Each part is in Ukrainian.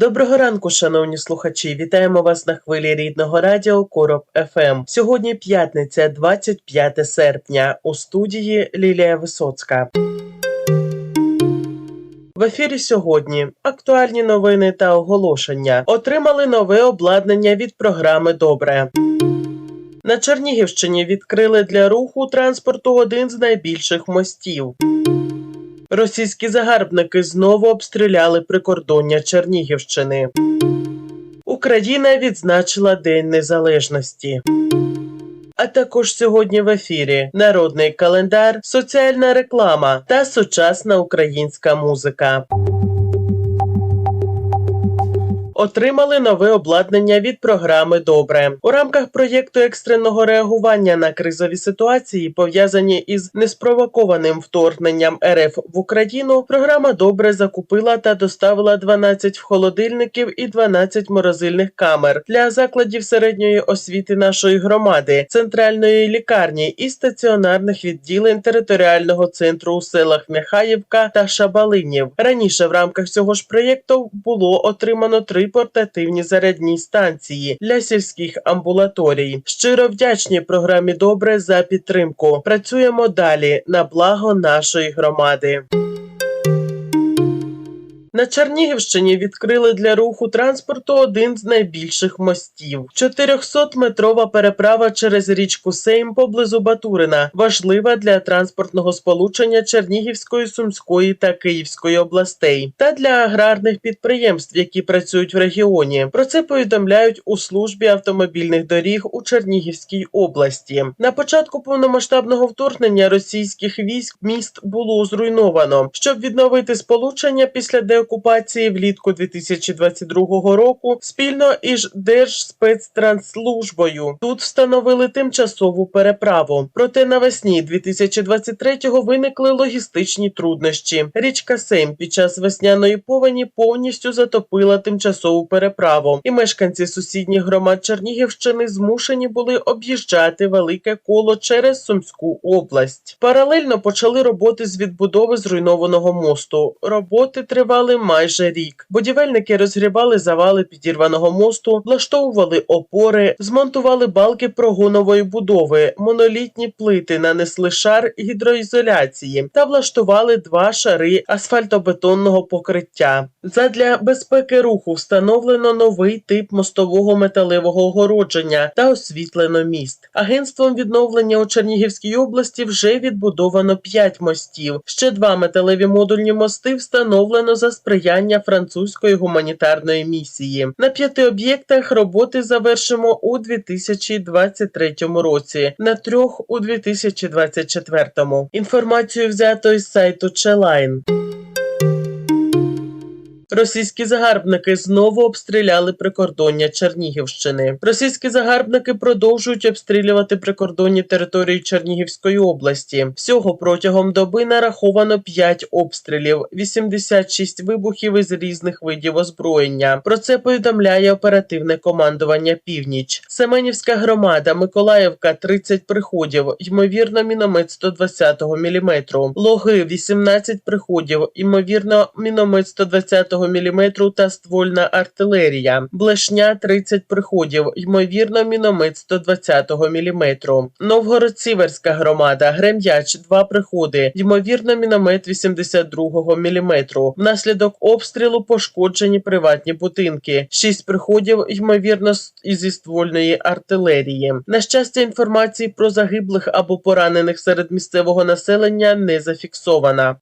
Доброго ранку, шановні слухачі. Вітаємо вас на хвилі рідного радіо Короб ФМ. Сьогодні п'ятниця, 25 серпня. У студії Лілія Висоцька. В ефірі сьогодні актуальні новини та оголошення. Отримали нове обладнання від програми Добре. На Чернігівщині відкрили для руху транспорту один з найбільших мостів. Російські загарбники знову обстріляли прикордоння Чернігівщини. Україна відзначила День Незалежності. А також сьогодні в ефірі народний календар, соціальна реклама та сучасна українська музика. Отримали нове обладнання від програми Добре у рамках проєкту екстреного реагування на кризові ситуації, пов'язані із неспровокованим вторгненням РФ в Україну. Програма Добре закупила та доставила 12 холодильників і 12 морозильних камер для закладів середньої освіти нашої громади, центральної лікарні і стаціонарних відділень територіального центру у селах Михаївка та Шабалинів. Раніше в рамках цього ж проєкту було отримано три портативні зарядні станції для сільських амбулаторій. Щиро вдячні програмі Добре за підтримку. Працюємо далі на благо нашої громади. На Чернігівщині відкрили для руху транспорту один з найбільших мостів. 400-метрова переправа через річку Сейм поблизу Батурина важлива для транспортного сполучення Чернігівської, Сумської та Київської областей та для аграрних підприємств, які працюють в регіоні. Про це повідомляють у службі автомобільних доріг у Чернігівській області. На початку повномасштабного вторгнення російських військ міст було зруйновано. Щоб відновити сполучення після деокупації влітку 2022 року спільно із Держспецтранслужбою тут встановили тимчасову переправу. Проте навесні 2023-го виникли логістичні труднощі. Річка Сейм під час весняної повені повністю затопила тимчасову переправу, і мешканці сусідніх громад Чернігівщини змушені були об'їжджати велике коло через Сумську область. Паралельно почали роботи з відбудови зруйнованого мосту. Роботи тривали майже рік. Будівельники розгрібали завали підірваного мосту, влаштовували опори, змонтували балки прогонової будови, монолітні плити, нанесли шар гідроізоляції та влаштували два шари асфальтобетонного покриття. Задля безпеки руху встановлено новий тип мостового металевого огородження та освітлено міст. Агентством відновлення у Чернігівській області вже відбудовано 5 мостів. Ще два металеві модульні мости встановлено за сприяння французької гуманітарної місії. На п'яти об'єктах роботи завершимо у 2023 році, на трьох у 2024. Інформацію взято із сайту Челайн. Російські загарбники знову обстріляли прикордоння Чернігівщини. Російські загарбники продовжують обстрілювати прикордонні території Чернігівської області. Всього протягом доби нараховано 5 обстрілів, 86 вибухів із різних видів озброєння. Про це повідомляє оперативне командування Північ. Семенівська громада, Миколаївка, 30 приходів, ймовірно, міномет 120 мм. Логи 18 приходів, ймовірно, міномет 120 мм та ствольна артилерія. Блешня 30 приходів, ймовірно, міномет 120 мм. Новгород-Сіверська громада, Грем'яч 2 приходи, ймовірно, міномет 82 мм. Внаслідок обстрілу пошкоджені приватні будинки. 6 приходів, ймовірно, зі ствольної артилерії. На щастя, інформації про загиблих або поранених серед місцевого населення не зафіксована.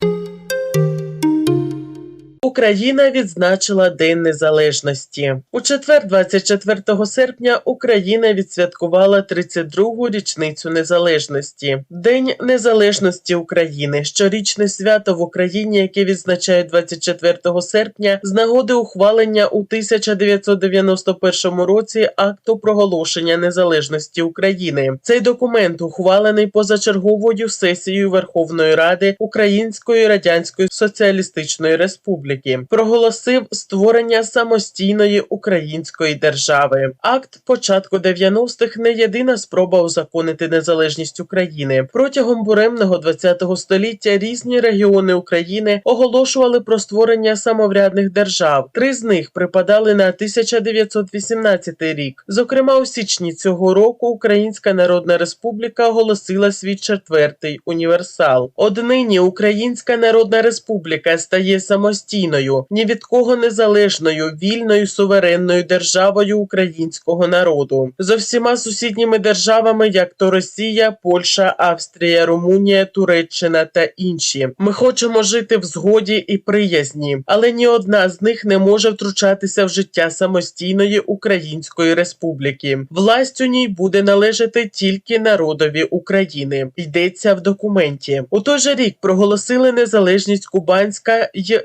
Україна відзначила День Незалежності. У четвер, 24 серпня, Україна відсвяткувала 32-гу річницю незалежності. День Незалежності України щорічне свято в Україні, яке відзначають 24 серпня, з нагоди ухвалення у 1991 році акту проголошення незалежності України. Цей документ ухвалений позачерговою сесією Верховної Ради Української Радянської Соціалістичної Республіки, проголосив створення самостійної української держави. Акт початку 90-х не єдина спроба узаконити незалежність України. Протягом буремного ХХ століття різні регіони України оголошували про створення самоврядних держав. Три з них припадали на 1918 рік. Зокрема, у січні цього року Українська Народна Республіка оголосила свій четвертий універсал. Однині Українська Народна Республіка стає самостійною, ні від кого незалежною, вільною суверенною державою українського народу з всіма сусідніми державами, як то Росія, Польща, Австрія, Румунія, Туреччина та інші. Ми хочемо жити в згоді і приязні, але ні одна з них не може втручатися в життя самостійної Української Республіки. Власть у ній буде належати тільки народові України. Йдеться в документі. У той же рік проголосили незалежність Кубанська й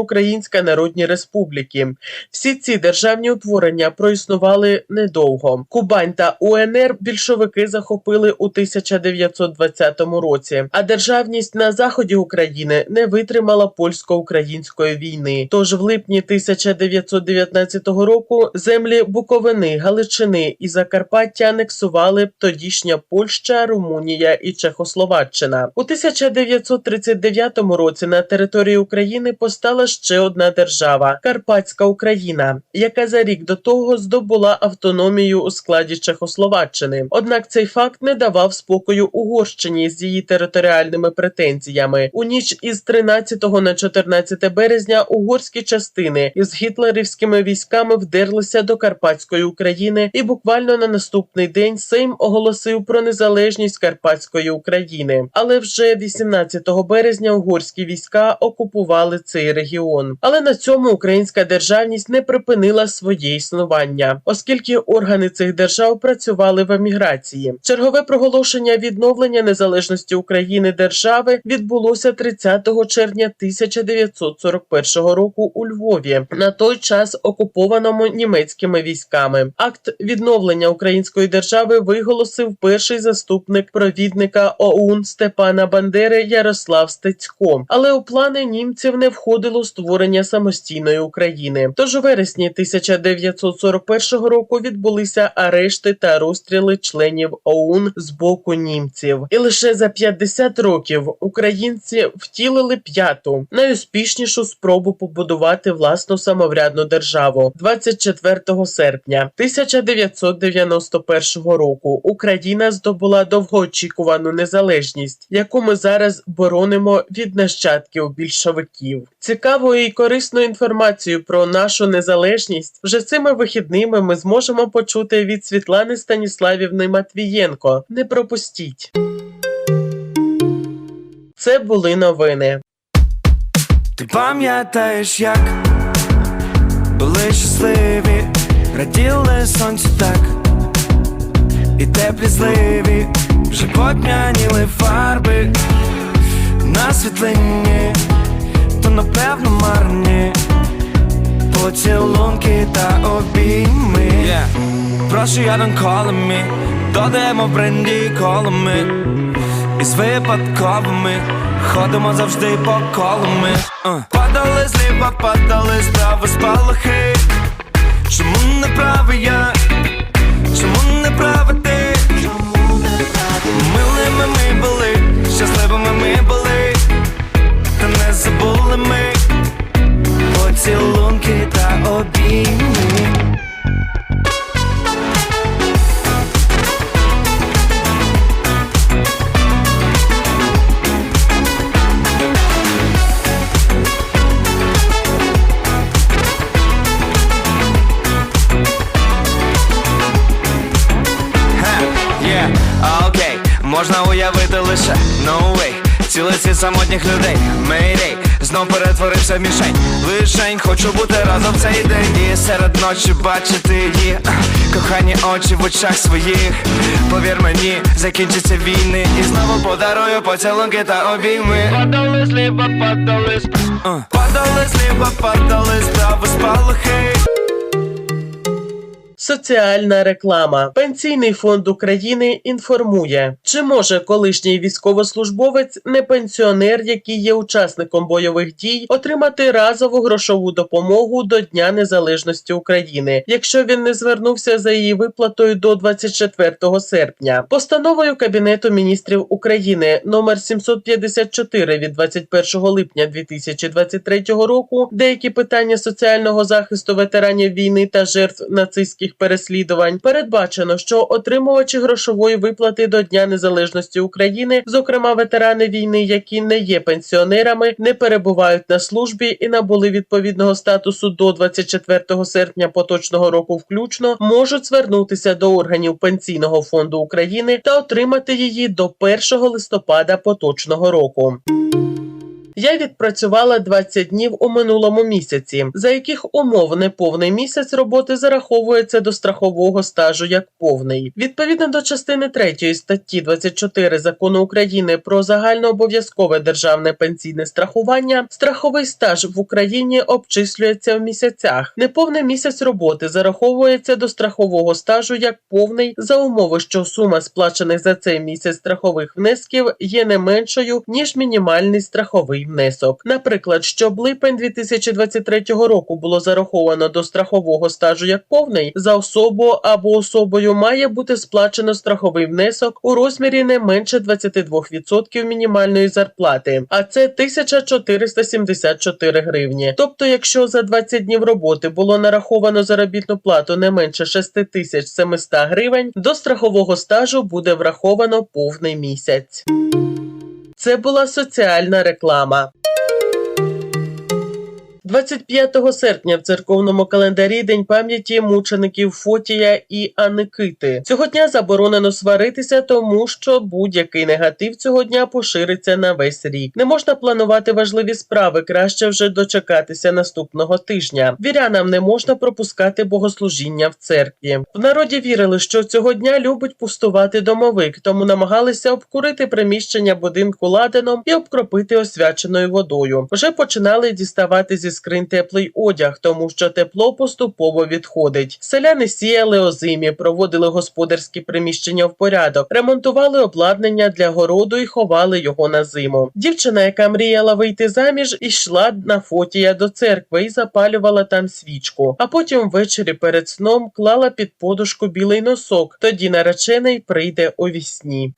Західноукраїнська Народні Республіки. Всі ці державні утворення проіснували недовго. Кубань та УНР більшовики захопили у 1920 році, а державність на заході України не витримала польсько-української війни. Тож в липні 1919 року землі Буковини, Галичини і Закарпаття анексували тодішня Польща, Румунія і Чехословаччина. У 1939 році на території України постала ще одна держава Карпатська Україна, яка за рік до того здобула автономію у складі Чехословаччини. Однак цей факт не давав спокою Угорщині з її територіальними претензіями. У ніч із 13 на 14 березня угорські частини із гітлерівськими військами вдерлися до Карпатської України, і буквально на наступний день Сейм оголосив про незалежність Карпатської України. Але вже 18 березня угорські війська окупували цей регіон. Але на цьому українська державність не припинила своє існування, оскільки органи цих держав працювали в еміграції. Чергове проголошення відновлення незалежності України держави відбулося 30 червня 1941 року у Львові, на той час окупованому німецькими військами. Акт відновлення української держави виголосив перший заступник провідника ОУН Степана Бандери Ярослав Стецько. Але у плани німців не входило створення самостійної України. Тож у вересні 1941 року відбулися арешти та розстріли членів ОУН з боку німців. І лише за 50 років українці втілили п'яту найуспішнішу спробу побудувати власну самоврядну державу 24 серпня 1991 року. Україна здобула довгоочікувану незалежність, яку ми зараз боронимо від нащадків більшовиків. Цікавою і корисною інформацією про нашу незалежність вже цими вихідними ми зможемо почути від Світлани Станіславівни Матвієнко. Не пропустіть. Це були новини. Ти пам'ятаєш, як були щасливі, раділи сонцю так, і теплі зливі, вже потьмяніли фарби на світлині, напевно марні поцілунки та обійми. Yeah. Прошу, я don't call me, бренді колами із випадковими ходимо завжди по колами uh. Падали зліва, падали справа спалахи Чому не правий я? Чому не права самотніх людей, Mayday знов перетворився в мішень. Лишень, хочу бути разом в цей день І серед ночі бачити її. Кохані очі в очах своїх. Повір мені, закінчаться війни. І знову подарую поцілунки та обійми. Падали сліба, падали Падали сліба, падали справи спалахи Соціальна реклама. Пенсійний фонд України інформує, чи може колишній військовослужбовець, не пенсіонер, який є учасником бойових дій, отримати разову грошову допомогу до Дня Незалежності України, якщо він не звернувся за її виплатою до 24 серпня. Постановою Кабінету міністрів України номер 754 від 21 липня 2023 року деякі питання соціального захисту ветеранів війни та жертв нацистських переслідувань передбачено, що отримувачі грошової виплати до Дня Незалежності України, зокрема ветерани війни, які не є пенсіонерами, не перебувають на службі і набули відповідного статусу до 24 серпня поточного року, включно, можуть звернутися до органів пенсійного фонду України та отримати її до 1 листопада поточного року. Я відпрацювала 20 днів у минулому місяці, за яких умов неповний місяць роботи зараховується до страхового стажу як повний. Відповідно до частини 3 статті 24 закону України про загальнообов'язкове державне пенсійне страхування, страховий стаж в Україні обчислюється в місяцях. Неповний місяць роботи зараховується до страхового стажу як повний за умови, що сума сплачених за цей місяць страхових внесків є не меншою ніж мінімальний страховий внесок. Наприклад, щоб липень 2023 року було зараховано до страхового стажу як повний, за особу або особою має бути сплачено страховий внесок у розмірі не менше 22% мінімальної зарплати, а це 1474 гривні. Тобто, якщо за 20 днів роботи було нараховано заробітну плату не менше 6700 гривень, до страхового стажу буде враховано повний місяць. Це була соціальна реклама. 25 серпня в церковному календарі День пам'яті мучеників Фотія і Аникити. Цього дня заборонено сваритися, тому що будь-який негатив цього дня пошириться на весь рік. Не можна планувати важливі справи, краще вже дочекатися наступного тижня. Вірянам не можна пропускати богослужіння в церкві. В народі вірили, що цього дня любить пустувати домовик, тому намагалися обкурити приміщення будинку ладаном і обкропити освяченою водою. Вже починали діставати зі скринь теплий одяг, тому що тепло поступово відходить. Селяни сіяли озимі, проводили господарські приміщення в порядок, ремонтували обладнання для городу і ховали його на зиму. Дівчина, яка мріяла вийти заміж, ішла на фотія до церкви і запалювала там свічку. А потім ввечері перед сном клала під подушку білий носок. Тоді наречений прийде у вісні.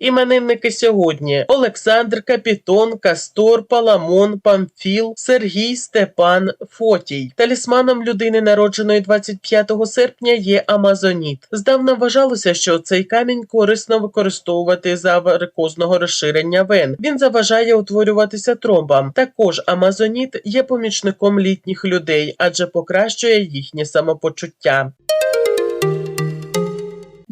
Іменинники сьогодні: Олександр, Капітон, Кастор, Паламон, Памфіл, Сергій, Степан, Фотій. Талісманом людини, народженої 25 серпня, є Амазоніт. Здавна вважалося, що цей камінь корисно використовувати за варикозного розширення вен. Він заважає утворюватися тромбам. Також Амазоніт є помічником літніх людей, адже покращує їхнє самопочуття.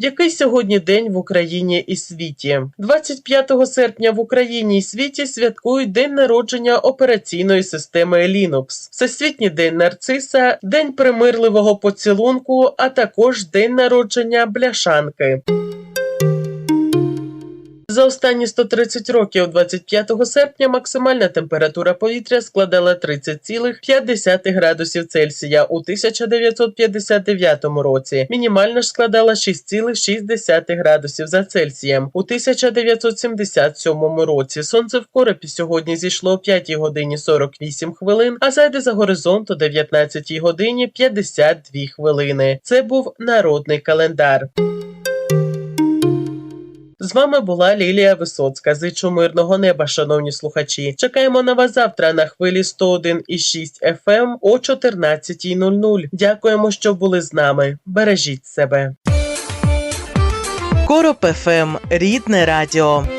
Який сьогодні день в Україні і світі? 25 серпня в Україні і світі святкують день народження операційної системи Linux, Всесвітній день нарциса, день примирливого поцілунку, а також день народження бляшанки. За останні 130 років, 25 серпня, максимальна температура повітря складала 30,5 градусів Цельсія у 1959 році. Мінімальна ж складала 6,6 градусів за Цельсієм у 1977 році. Сонце в коропі сьогодні зійшло о 5 годині 48 хвилин, а зайде за горизонт о 19 годині 52 хвилини. Це був народний календар. З вами була Лілія Висоцька. Зичу мирного неба, шановні слухачі. Чекаємо на вас завтра на хвилі 101,6 FM о 14.00. Дякуємо, що були з нами. Бережіть себе. Короб ФМ Рідне Радіо.